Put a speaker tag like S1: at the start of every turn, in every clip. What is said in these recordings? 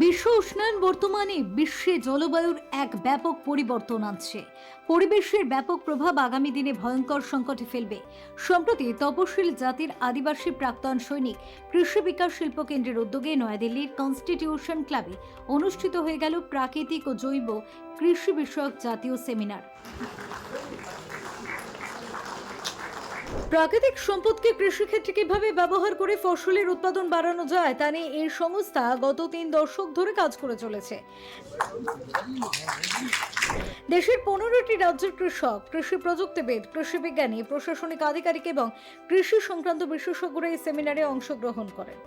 S1: বিশ্ব উষ্ণায়ন বর্তমানে বিশ্বে জলবায়ুর এক ব্যাপক পরিবর্তন আনছে। পরিবেশের ব্যাপক প্রভাব আগামী দিনে ভয়ঙ্কর সংকটে ফেলবে। সম্প্রতি তপশীল জাতির আদিবাসী প্রাক্তন সৈনিক কৃষি বিকাশ শিল্প কেন্দ্রের উদ্যোগে নয়াদিল্লির কনস্টিটিউশন ক্লাবে অনুষ্ঠিত হয়ে গেল প্রাকৃতিক ও জৈব কৃষি বিষয়ক জাতীয় সেমিনার। প্রাকৃতিক সম্পদকে কৃষিক্ষেত্রে কীভাবে ব্যবহার করে ফসলের উৎপাদন বাড়ানো যায়, তা নিয়ে এই সংস্থা গত তিন দশক ধরে কাজ করে চলেছে। দেশের পনেরোটি রাজ্যের কৃষক, কৃষি প্রযুক্তিবিদ কৃষি বিজ্ঞানী, প্রশাসনিক আধিকারিক এবং কৃষি সংক্রান্ত বিশেষজ্ঞরা এই সেমিনারে অংশগ্রহণ করেন।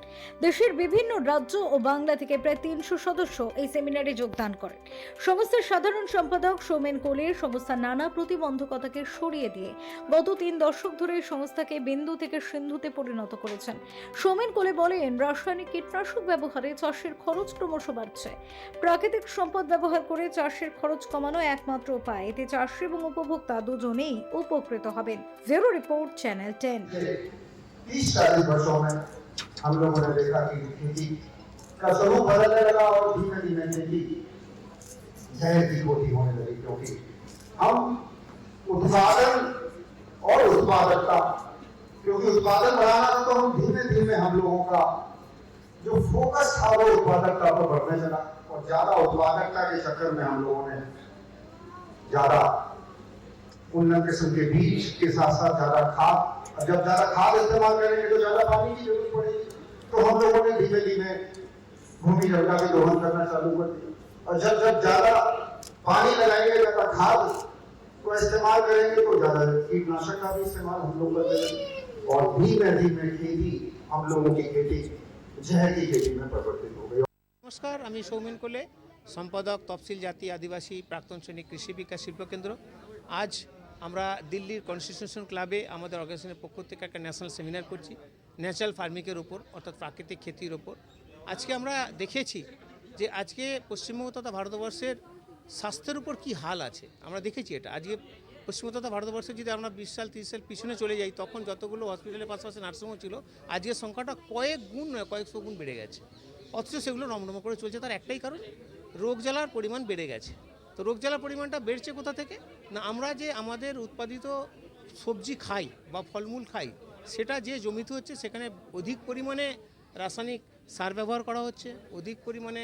S1: দেশের বিভিন্ন রাজ্য ও বাংলা থেকে প্রায় তিনশো সদস্য এই সেমিনারে যোগদান করেন। সংস্থার সাধারণ সম্পাদক সোমেন কোলের সংস্থার নানা প্রতিবন্ধকতাকে সরিয়ে দিয়ে গত তিন দশক ধরে সংস্থাকে বিন্দু থেকে সিন্ধুতে পরিণত করেছেন সৌমেন কোলে বলেন রাসায়নিক কীটনাশক ব্যবহারে চাষের খরচ ক্রমশ বাড়ছে প্রাকৃতিক সম্পদ ব্যবহার করে চাষের খরচ কমানো একমাত্র উপায় এতে চাষি এবং উপভোক্তা দুজনেই উপকৃত হবেন জেরো রিপোর্ট চ্যানেল টেন
S2: तीस चालीस वर्षों में हम लोगों ने देखा कि खेती का स्वरूप बदलने लगा और धीमे धीमे खेती जहर की कोठी होने लगी क्योंकि हम उत्पादन उत्पादकता क्योंकि उत्पादन बढ़ाना तो हम धीमे धीमे हम लोगों का जो फोकस था वो उत्पादकता पर बढ़ने चला और ज़्यादा उत्पादकता के चक्कर में हम लोगों ने ज़्यादा उन्नत किस्म के बीज के साथ साथ ज़्यादा खाद और जब ज़्यादा खाद इस्तेमाल करेंगे तो ज़्यादा पानी की ज़रूरत पड़ेगी। तो हम लोगों ने धीमे धीमे भूमि जलका के दोहन करना चालू कर दिया। और जब जब ज़्यादा पानी लगाएँगे, ज़्यादा खाद को इस्तेमाल करेंगे तो ज्यादा कीटनाशक का भी इस्तेमाल हम लोग करते रहेंगे और धीमे धीमे खेती हम लोगों की खेती जहर की खेती में परिवर्तित हो गई
S3: নমস্কার আমি সৌমেন কোলে সম্পাদক তফসিল জাতি আদিবাসী প্রাক্তন সৈনিক কৃষি বিকাশ শিল্পকেন্দ্র আজ আমরা দিল্লির কনস্টিটিউশন ক্লাবে আমাদের অর্গানাইজেশনের পক্ষ থেকে একটা ন্যাশনাল সেমিনার করছি ন্যাচারাল ফার্মিংয়ের ওপর অর্থাৎ প্রাকৃতিক খেতির ওপর আজকে আমরা দেখেছি যে আজকে পশ্চিমবঙ্গ তথা ভারতবর্ষের স্বাস্থ্যের উপর কি হাল আছে? আমরা দেখেছি এটা। আজকে পশ্চিমবঙ্গ তথা ভারতবর্ষে যদি আমরা বিশ সাল, তিরিশ সাল পিছনে চলে যাই, তখন যতগুলো হসপিটালের পাশাপাশি নার্সিংহোম ছিল আজকের সংখ্যাটা কয়েক গুণ নয় কয়েকশো গুণ বেড়ে গেছে। অথচ সেগুলো রমরম করে চলছে, তার একটাই কারণ, রোগ জ্বালার পরিমাণ বেড়ে গেছে। তো রোগ জ্বালার পরিমাণটা বেড়েছে কোথা থেকে? না, আমরা যে আমাদের উৎপাদিত সবজি খাই বা ফলমূল খাই, সেটা যে জমিতে হচ্ছে, সেখানে অধিক পরিমাণে রাসায়নিক সার ব্যবহার করা হচ্ছে, অধিক পরিমাণে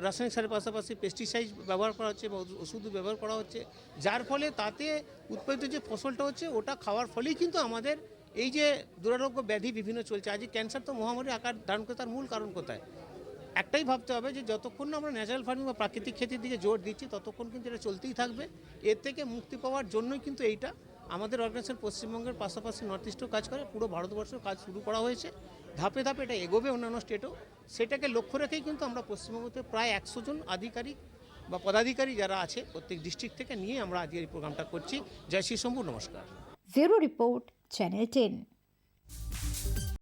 S3: রাসায়নিক সারের পাশাপাশি পেস্টিসাইড ব্যবহার করা হচ্ছে বা ওষু- ওষুধ ব্যবহার করা হচ্ছে। যার ফলে তাতে উৎপাদিত যে ফসলটা হচ্ছে, ওটা খাওয়ার ফলেই কিন্তু আমাদের এই যে দুরারোগ্য ব্যাধি বিভিন্ন চলছে। আজকে ক্যান্সার তো মহামারী আকার ধারণ করে, তার মূল কারণ কোথায়? একটাই ভাবতে হবে যে, যতক্ষণ না আমরা ন্যাচারাল ফার্মিং বা প্রাকৃতিক খেতির দিকে জোর দিচ্ছি, ততক্ষণ কিন্তু এটা চলতেই থাকবে। এর থেকে মুক্তি পাওয়ার জন্যই কিন্তু এইটা। আমাদের অর্গানাইজেশন পশ্চিমবঙ্গের পাশাপাশি নর্থ ইস্টও কাজ করে, পুরো ভারতবর্ষেও কাজ শুরু করা হয়েছে। ধাপে ধাপে এটা এগোবে অন্যান্য স্টেটও সেটাকে লক্ষ্য রেখেই কিন্তু আমরা পশ্চিমবঙ্গতে প্রায় একশো জন আধিকারিক বা পদাধিকারী যারা আছে, প্রত্যেক ডিস্ট্রিক্ট থেকে নিয়ে আমরা আজকে এই প্রোগ্রামটা করছি। জয় শ্রী শম্ভু, নমস্কার।
S1: Zero report channel ten